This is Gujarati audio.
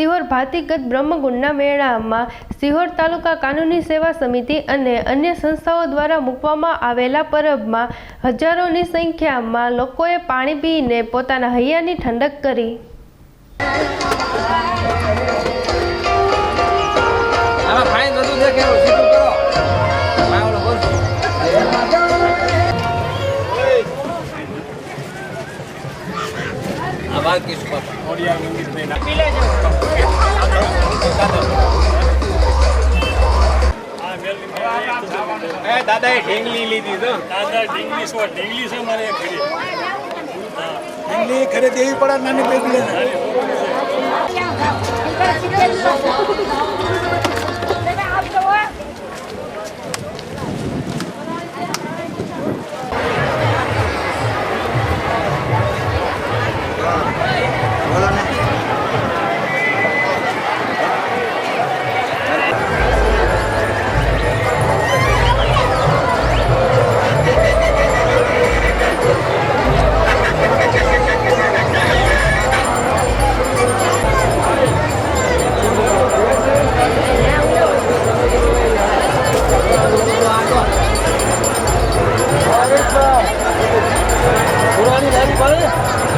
સિહોર ભાતિગત બ્રહ્મગુણના મેળામાં સિહોર તાલુકા કાનૂની સેવા સમિતિ અને અન્ય સંસ્થાઓ દ્વારા મૂકવામાં આવેલા પરબમાં હજારોની સંખ્યામાં લોકોએ પાણી પીને પોતાના હૈયાની ઠંડક કરી. આમાં ફાઈન નતું છે. દાદા એ ઢીંગલી લીધી તો દાદા ઢીંગલી શું ઢીંગલી છે મારે ખરીદી ખરીદી એવી પડે નાની 있어. 보라니 다리 봐.